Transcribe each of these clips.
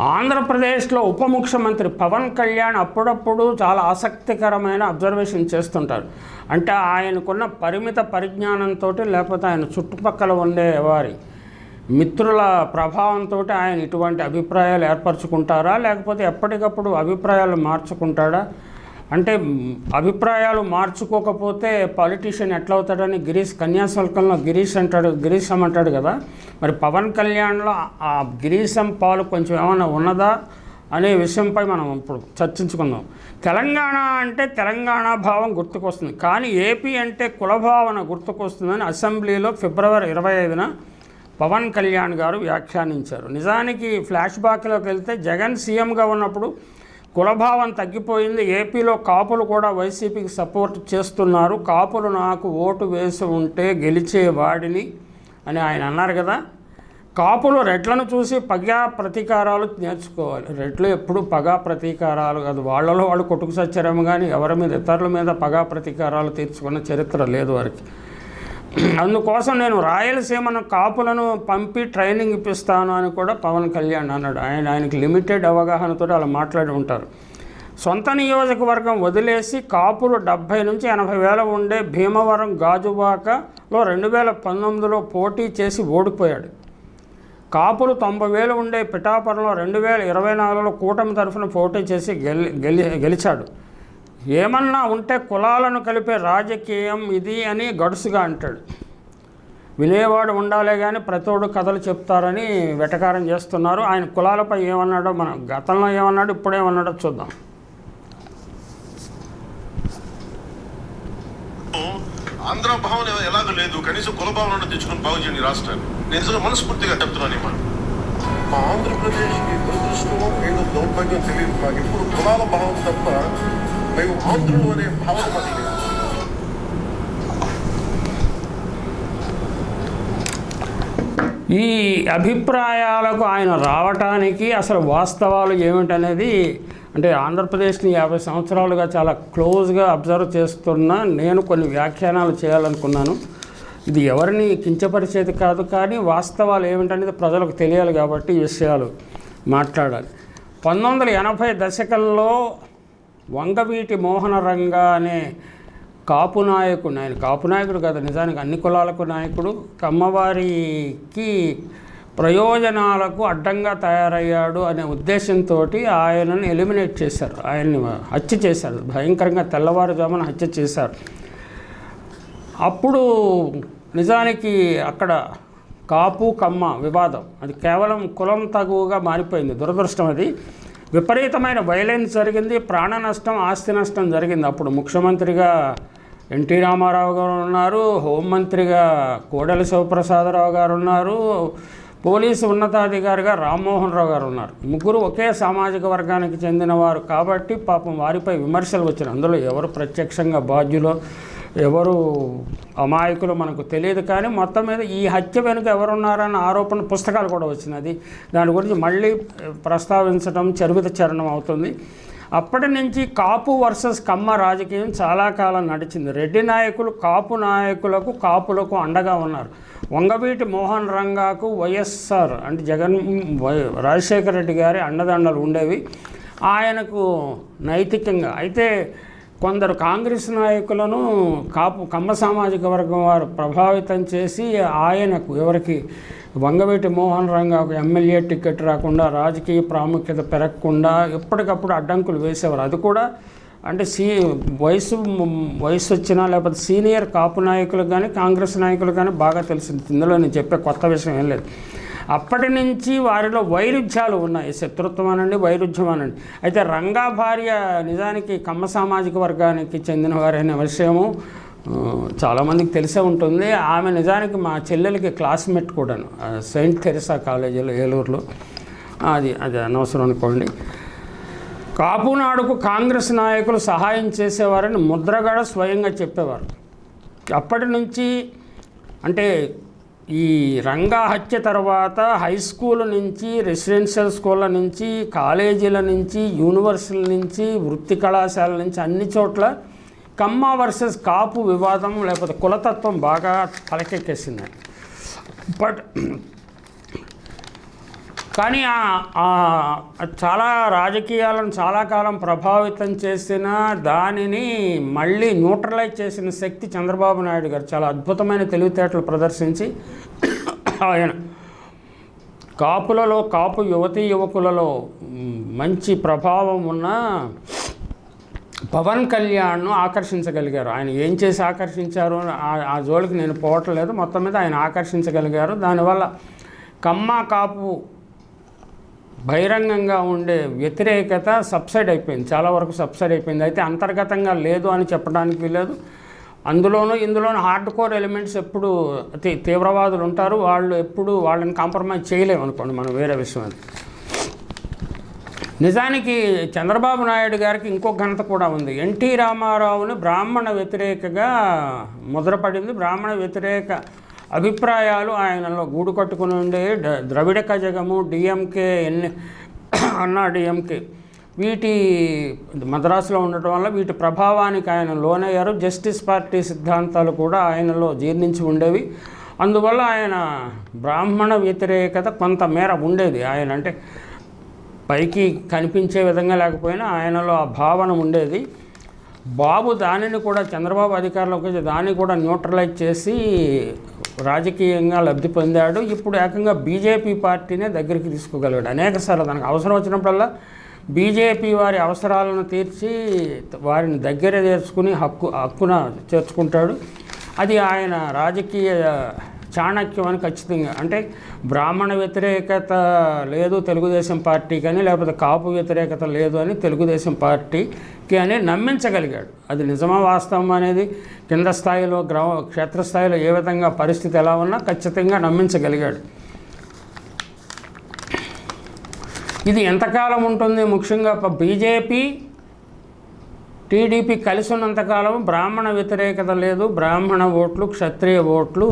ఆంధ్రప్రదేశ్లో ఉప ముఖ్యమంత్రి పవన్ కళ్యాణ్ అప్పుడప్పుడు చాలా ఆసక్తికరమైన అబ్జర్వేషన్ చేస్తుంటారు. అంటే ఆయనకున్న పరిమిత పరిజ్ఞానంతో లేకపోతే ఆయన చుట్టుపక్కల ఉండే వారి మిత్రుల ప్రభావంతో ఆయన ఇటువంటి అభిప్రాయాలు ఏర్పరచుకుంటారా? లేకపోతే ఎప్పటికప్పుడు అభిప్రాయాలు మార్చుకుంటాడా? అంటే అభిప్రాయాలు మార్చుకోకపోతే పాలిటీషియన్ ఎట్లా అవుతాడని గిరీష్ కన్యాశుల్కంలో గిరీష్ అంటాడు గిరీశం అంటాడు కదా. మరి పవన్ కళ్యాణ్లో ఆ గిరీశం పాలు కొంచెం ఏమైనా ఉన్నదా అనే విషయంపై మనం ఇప్పుడు చర్చించుకుందాం. తెలంగాణ అంటే తెలంగాణ భావం గుర్తుకొస్తుంది. కానీ ఏపీ అంటే కులభావన గుర్తుకొస్తుందని అసెంబ్లీలో ఫిబ్రవరి ఇరవై ఐదున పవన్ కళ్యాణ్ గారు వ్యాఖ్యానించారు. నిజానికి ఫ్లాష్ బ్యాక్లోకి వెళ్తే జగన్ సీఎంగా ఉన్నప్పుడు కులభావం తగ్గిపోయింది. ఏపీలో కాపులు కూడా వైసీపీకి సపోర్ట్ చేస్తున్నారు. కాపులు నాకు ఓటు వేసి ఉంటే గెలిచేవాడిని అని ఆయన అన్నారు కదా. కాపులు రెడ్లను చూసి పగా ప్రతీకారాలు నేర్చుకోవాలి. రెడ్లు ఎప్పుడు పగా ప్రతీకారాలు కాదు. వాళ్ళలో వాళ్ళు కొట్టుకు సచ్చారేమో కానీ ఎవరి మీద ఇతరుల మీద పగా ప్రతీకారాలు తీర్చుకున్న చరిత్ర లేదు వారికి. అందుకోసం నేను రాయలసీమను కాపులను పంపి ట్రైనింగ్ ఇప్పిస్తాను అని కూడా పవన్ కళ్యాణ్ అన్నాడు. ఆయన ఆయనకి లిమిటెడ్ అవగాహనతో అలా మాట్లాడి ఉంటారు. సొంత నియోజకవర్గం వదిలేసి కాపులు డెబ్భై నుంచి ఎనభై వేల ఉండే భీమవరం గాజువాకలో రెండు వేల పంతొమ్మిదిలో పోటీ చేసి ఓడిపోయాడు. కాపులు తొంభై వేలు ఉండే పిఠాపురంలో రెండు వేల ఇరవై నాలుగులో కూటమి తరఫున పోటీ చేసి గెలి గెలి గెలిచాడు. ఏమన్నా ఉంటే కులాలను కలిపే రాజకీయం ఇది అని గడుసుగా అంటాడు. వినేవాడు ఉండాలే కానీ ప్రతోడు కథలు చెప్తారని వెటకారం చేస్తున్నారు. ఆయన కులాలపై ఏమన్నాడో మనం గతంలో ఏమన్నాడు ఇప్పుడేమన్నాడో చూద్దాం. ఆంధ్ర భావన ఎలాగో లేదు. కనీసం కుల భావన తెచ్చుకొని బాగు చేయండి రాష్ట్రాన్ని. నేను నిజంగా మనస్ఫూర్తిగా చెప్తున్నాను ఈ మాట. మా ఆంధ్రప్రదేశ్కి దురదృష్టం ఏదో దౌర్భాగ్యం తెలియదు. మాకు ఎప్పుడు కులాల భావం తప్ప మేము ఆంధ్రులు అనే భావన మాకు లేదు ఈ అభిప్రాయాలకు ఆయన రావటానికి అసలు వాస్తవాలు ఏమిటనేది అంటే ఆంధ్రప్రదేశ్ని యాభై సంవత్సరాలుగా చాలా క్లోజ్గా అబ్జర్వ్ చేస్తున్న నేను కొన్ని వ్యాఖ్యానాలు చేయాలనుకున్నాను. ఇది ఎవరిని కించపరిచేది కాదు కానీ వాస్తవాలు ఏమిటనేది ప్రజలకు తెలియాలి కాబట్టి ఈ విషయాలు మాట్లాడాలి. పంతొమ్మిది వందల ఎనభై దశకంలో వంగవీటి మోహనరంగా అనే కాపు నాయకుడు ఆయన కాపు నాయకుడు కదా నిజానికి అన్ని కులాలకు నాయకుడు కమ్మవారికి ప్రయోజనాలకు అడ్డంగా తయారయ్యాడు అనే ఉద్దేశంతో ఆయనను ఎలిమినేట్ చేశారు. ఆయన్ని హత్య చేశారు. భయంకరంగా తెల్లవారుజామున హత్య చేశారు. అప్పుడు నిజానికి అక్కడ కాపు కమ్మ వివాదం. అది కేవలం కులం తగువగా మారిపోయింది. దురదృష్టం అది. విపరీతమైన వైలెన్స్ జరిగింది ప్రాణ నష్టం ఆస్తి నష్టం జరిగింది. అప్పుడు ముఖ్యమంత్రిగా ఎన్టీ రామారావు గారు ఉన్నారు హోంమంత్రిగా కోడెల శివప్రసాదరావు గారు ఉన్నారు పోలీసు ఉన్నతాధికారిగా రామ్మోహన్ రావు గారు ఉన్నారు. ముగ్గురు ఒకే సామాజిక వర్గానికి చెందినవారు కాబట్టి పాపం వారిపై విమర్శలు వచ్చినాయి. అందులో ఎవరు ప్రత్యక్షంగా బాధ్యులో ఎవరు అమాయకులు మనకు తెలియదు కానీ మొత్తం మీద ఈ హత్య వెనుక ఎవరున్నారన్న ఆరోపణ పుస్తకాలు కూడా వచ్చినది దాని గురించి మళ్ళీ ప్రస్తావించడం చరివిత చరణం అవుతుంది. అప్పటి నుంచి కాపు వర్సెస్ కమ్మ రాజకీయం చాలా కాలం నడిచింది. రెడ్డి నాయకులు కాపు నాయకులకు కాపులకు అండగా ఉన్నారు. వంగవీటి మోహన్ రంగాకు వైఎస్ఆర్ అంటే జగన్ రాజశేఖర రెడ్డి గారి అండదండలు ఉండేవి. ఆయనకు నైతికంగా అయితే కొందరు కాంగ్రెస్ నాయకులను కాపు కమ్మ సామాజిక వర్గం వారు ప్రభావితం చేసి ఆయనకు ఎవరికి వంగవేటి మోహన్ రంగకు ఎమ్మెల్యే టికెట్ రాకుండా రాజకీయ ప్రాముఖ్యత పెరగకుండా ఎప్పటికప్పుడు అడ్డంకులు వేసేవారు. అది కూడా అంటే సీ వయసు వయసు వచ్చినా లేకపోతే సీనియర్ కాపు నాయకులకు కానీ కాంగ్రెస్ నాయకులకు కానీ బాగా తెలిసింది. ఇందులో నేను చెప్పే కొత్త విషయం ఏం లేదు. అప్పటి నుంచి వారిలో వైరుధ్యాలు ఉన్నాయి. శత్రుత్వం అనండి వైరుధ్యం అనండి అయితే రంగా భార్య నిజానికి కమ్మ సామాజిక వర్గానికి చెందిన వారైన విషయము చాలామందికి తెలిసే ఉంటుంది. ఆమె నిజానికి మా చెల్లెలకి క్లాస్మేట్ కూడాను సెయింట్ తెరిసా కాలేజీలో ఏలూరులో. అది అది అనవసరం అనుకోండి. కాపునాడుకు కాంగ్రెస్ నాయకులు సహాయం చేసేవారని ముద్రగడ స్వయంగా చెప్పేవారు. అప్పటి నుంచి అంటే ఈ రంగా హత్య తర్వాత హై స్కూల్ నుంచి రెసిడెన్షియల్ స్కూళ్ళ నుంచి కాలేజీల నుంచి యూనివర్సిటీల నుంచి వృత్తి కళాశాల నుంచి అన్ని చోట్ల కమ్మ వర్సెస్ కాపు వివాదం లేకపోతే కులతత్వం బాగా తలకెక్కేసింది బట్ కానీ చాలా రాజకీయాలను చాలా కాలం ప్రభావితం చేసిన దానిని మళ్ళీ న్యూట్రలైజ్ చేసిన శక్తి చంద్రబాబు నాయుడు గారు చాలా అద్భుతమైన తెలివితేటలు ప్రదర్శించి ఆయన కాపులలో కాపు యువతీ యువకులలో మంచి ప్రభావం ఉన్న పవన్ కళ్యాణ్ను ఆకర్షించగలిగారు. ఆయన ఏం చేసి ఆకర్షించారు? ఆ- ఆ జోలికి నేను పోవట్లేదు. మొత్తం మీద ఆయన ఆకర్షించగలిగారు. దానివల్ల కమ్మ కాపు బహిరంగంగా ఉండే వ్యతిరేకత సబ్సైడ్ అయిపోయింది. చాలా వరకు సబ్సైడ్ అయిపోయింది. అయితే అంతర్గతంగా లేదు అని చెప్పడానికి లేదు అందులోనూ ఇందులోనూ హార్డ్ కోర్ ఎలిమెంట్స్ ఎప్పుడు అతి తీవ్రవాదులు ఉంటారు. వాళ్ళు ఎప్పుడు వాళ్ళని కాంప్రమైజ్ చేయలేము అనుకోండి మనం వేరే విషయం అది. నిజానికి చంద్రబాబు నాయుడు గారికి ఇంకో ఘనత కూడా ఉంది. ఎన్టీ రామారావుని బ్రాహ్మణ వ్యతిరేకగా ముద్రపడింది. బ్రాహ్మణ వ్యతిరేక అభిప్రాయాలు ఆయనలో గూడు కట్టుకుని ఉండే ద- ద్రవిడ కజగము డిఎంకే ఎన్ని అన్నా డిఎంకే వీటి మద్రాసులో ఉండటం వల్ల వీటి ప్రభావానికి ఆయన లోనయ్యారు. జస్టిస్ పార్టీ సిద్ధాంతాలు కూడా ఆయనలో జీర్ణించి ఉండేవి. అందువల్ల ఆయన బ్రాహ్మణ వ్యతిరేకత కొంతమేర ఉండేది. ఆయన అంటే పైకి కనిపించే విధంగా లేకపోయినా ఆయనలో ఆ భావన ఉండేది. బాబు దానిని కూడా చంద్రబాబు అధికారంలోకి వచ్చి దాన్ని కూడా న్యూట్రలైజ్ చేసి రాజకీయంగా లబ్ధి పొందాడు. ఇప్పుడు ఏకంగా బీజేపీ పార్టీనే దగ్గరికి తీసుకోగలిగాడు. అనేక సార్లు తనకు అవసరం వచ్చినప్పుడల్లా బీజేపీ వారి అవసరాలను తీర్చి వారిని దగ్గర చేర్చుకుని హక్కు హక్కున చేర్చుకుంటాడు. అది ఆయన రాజకీయ చాణక్యం అని ఖచ్చితంగా అంటే బ్రాహ్మణ వ్యతిరేకత లేదు తెలుగుదేశం పార్టీ కానీ లేకపోతే కాపు వ్యతిరేకత లేదు అని తెలుగుదేశం పార్టీ పార్టీకి అని నమ్మించగలిగాడు. అది నిజమా వాస్తవం అనేది కింద స్థాయిలో గ్రామ క్షేత్రస్థాయిలో ఏ విధంగా పరిస్థితి ఎలా ఉన్నా ఖచ్చితంగా నమ్మించగలిగాడు. ఇది ఎంతకాలం ఉంటుంది? ముఖ్యంగా బీజేపీ టీడీపీ కలిసి ఉన్నంతకాలం బ్రాహ్మణ వ్యతిరేకత లేదు. బ్రాహ్మణ ఓట్లు క్షత్రియ ఓట్లు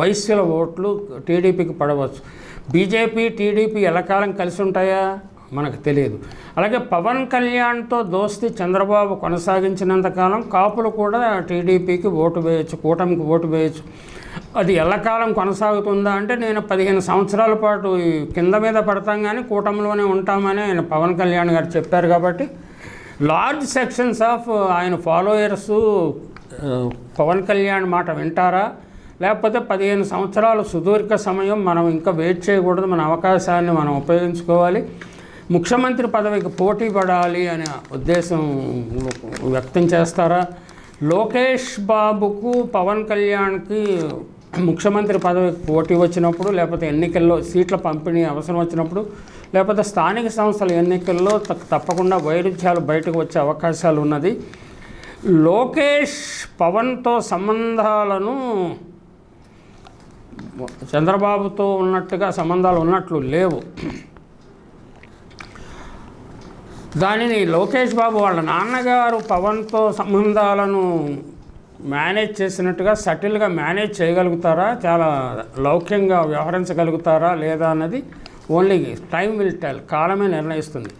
వైశ్యుల ఓట్లు టీడీపీకి పడవచ్చు. బీజేపీ టీడీపీ ఎలకాలం కలిసి ఉంటాయా? మనకు తెలియదు. అలాగే పవన్ కళ్యాణ్తో దోస్తి చంద్రబాబు కొనసాగించినంతకాలం కాపులు కూడా టీడీపీకి ఓటు వేయచ్చు కూటమికి ఓటు వేయచ్చు. అది ఎల్లకాలం కొనసాగుతుందా అంటే నేను పదిహేను సంవత్సరాల పాటు కింద మీద పడతాం కానీ కూటమిలోనే ఉంటామని ఆయన పవన్ కళ్యాణ్ గారు చెప్పారు కాబట్టి లార్జ్ సెక్షన్స్ ఆఫ్ ఆయన ఫాలోయర్స్ పవన్ కళ్యాణ్ మాట వింటారా? లేకపోతే పదిహేను సంవత్సరాలు సుదీర్ఘ సమయం మనం ఇంకా వెయిట్ చేయకూడదు మన అవకాశాన్ని మనం ఉపయోగించుకోవాలి. ముఖ్యమంత్రి పదవికి పోటీ పడాలి అనే ఉద్దేశం వ్యక్తం చేస్తారా? లోకేష్ బాబుకు పవన్ కళ్యాణ్కి ముఖ్యమంత్రి పదవికి పోటీ వచ్చినప్పుడు లేకపోతే ఎన్నికల్లో సీట్ల పంపిణీ అవసరం వచ్చినప్పుడు లేకపోతే స్థానిక సంస్థల ఎన్నికల్లో తప్పకుండా వైరుధ్యాలు బయటకు వచ్చే అవకాశాలు ఉన్నది. లోకేష్ పవన్తో సంబంధాలను చంద్రబాబుతో ఉన్నట్టుగా సంబంధాలు ఉన్నట్లు లేవు. దానిని లోకేష్ బాబు వాళ్ళ నాన్నగారు పవన్తో సంబంధాలను మేనేజ్ చేసినట్టుగా సటిల్గా మేనేజ్ చేయగలుగుతారా? చాలా లౌక్యంగా వ్యవహరించగలుగుతారా లేదా అన్నది ఓన్లీ టైం విల్ టెల్ కాలమే నిర్ణయిస్తుంది.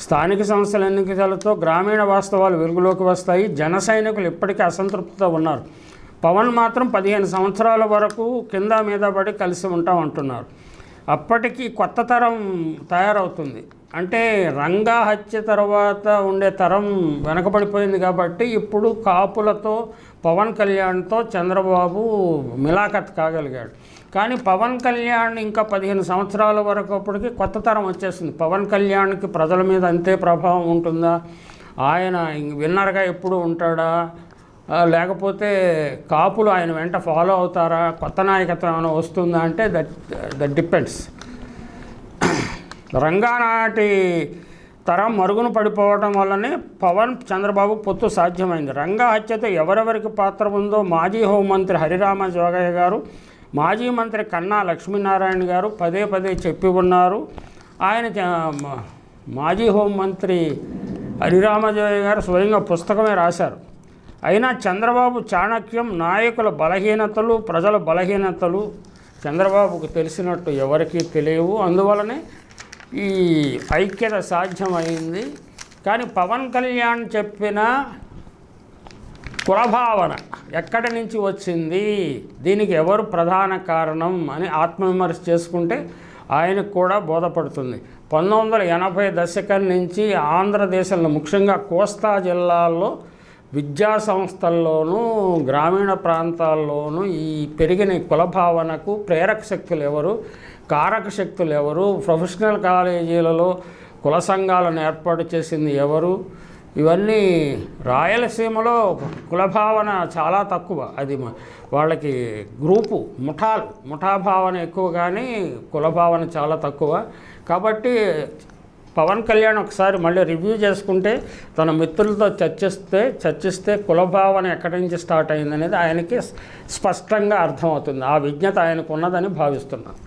స్థానిక సంస్థల ఎన్నికలతో గ్రామీణ వాస్తవాలు వెలుగులోకి వస్తాయి. జన సైనికులు ఇప్పటికీ అసంతృప్తితో ఉన్నారు. పవన్ మాత్రం పదిహేను సంవత్సరాల వరకు కింద మీద పడి కలిసి ఉంటామంటున్నారు అప్పటికి కొత్త తరం తయారవుతుంది. అంటే రంగా హత్య తర్వాత ఉండే తరం వెనకబడిపోయింది కాబట్టి ఇప్పుడు కాపులతో పవన్ కళ్యాణ్తో చంద్రబాబు మిలాఖత్ కాగలిగాడు. కానీ పవన్ కళ్యాణ్ ఇంకా పదిహేను సంవత్సరాల వరకు అప్పటికి కొత్త తరం వచ్చేసింది. పవన్ కళ్యాణ్కి ప్రజల మీద అంతే ప్రభావం ఉంటుందా? ఆయన విన్నర్గా ఎప్పుడు ఉంటాడా? లేకపోతే కాపులు ఆయన వెంట ఫాలో అవుతారా? కొత్త నాయకత్వం ఏమైనా వస్తుందా? అంటే దట్ దట్ డిపెండ్స్. రంగానాటి తరం మరుగున పడిపోవడం వల్లనే పవన్ చంద్రబాబు పొత్తు సాధ్యమైంది. రంగా హత్యతో ఎవరెవరికి పాత్ర ఉందో మాజీ హోంమంత్రి హరిరామ జోగయ్య గారు మాజీ మంత్రి కన్నా లక్ష్మీనారాయణ గారు పదే పదే చెప్పి ఉన్నారు. ఆయన మాజీ హోంమంత్రి హరిరామజోయ గారు స్వయంగా పుస్తకమే రాశారు. అయినా చంద్రబాబు చాణక్యం నాయకుల బలహీనతలు ప్రజల బలహీనతలు చంద్రబాబుకు తెలిసినట్టు ఎవరికీ తెలియవు. అందువలనే ఈ ఐక్యత సాధ్యమైంది. కానీ పవన్ కళ్యాణ్ చెప్పిన కులభావన ఎక్కడి నుంచి వచ్చింది? దీనికి ఎవరు ప్రధాన కారణం అని ఆత్మవిమర్శ చేసుకుంటే ఆయనకు కూడా బోధపడుతుంది. పంతొమ్మిది వందల ఎనభై దశకం నుంచి ఆంధ్రదేశంలో ముఖ్యంగా కోస్తా జిల్లాల్లో విద్యా సంస్థల్లోనూ గ్రామీణ ప్రాంతాల్లోనూ ఈ పెరిగిన కులభావనకు ప్రేరక శక్తులు ఎవరు? కారక శక్తులు ఎవరు? ప్రొఫెషనల్ కాలేజీలలో కుల సంఘాలను ఏర్పాటు చేసింది ఎవరు? ఇవన్నీ రాయలసీమలో కులభావన చాలా తక్కువ. అది వాళ్ళకి గ్రూపు ముఠాలు ముఠాభావన ఎక్కువ కానీ కులభావన చాలా తక్కువ. కాబట్టి పవన్ కళ్యాణ్ ఒకసారి మళ్ళీ రివ్యూ చేసుకుంటే తన మిత్రులతో చర్చిస్తే చర్చిస్తే కులభావన ఎక్కడి నుంచి స్టార్ట్ అయిందనేది ఆయనకి స్పష్టంగా అర్థమవుతుంది. ఆ విజ్ఞత ఆయనకు ఉన్నదని భావిస్తున్నాను.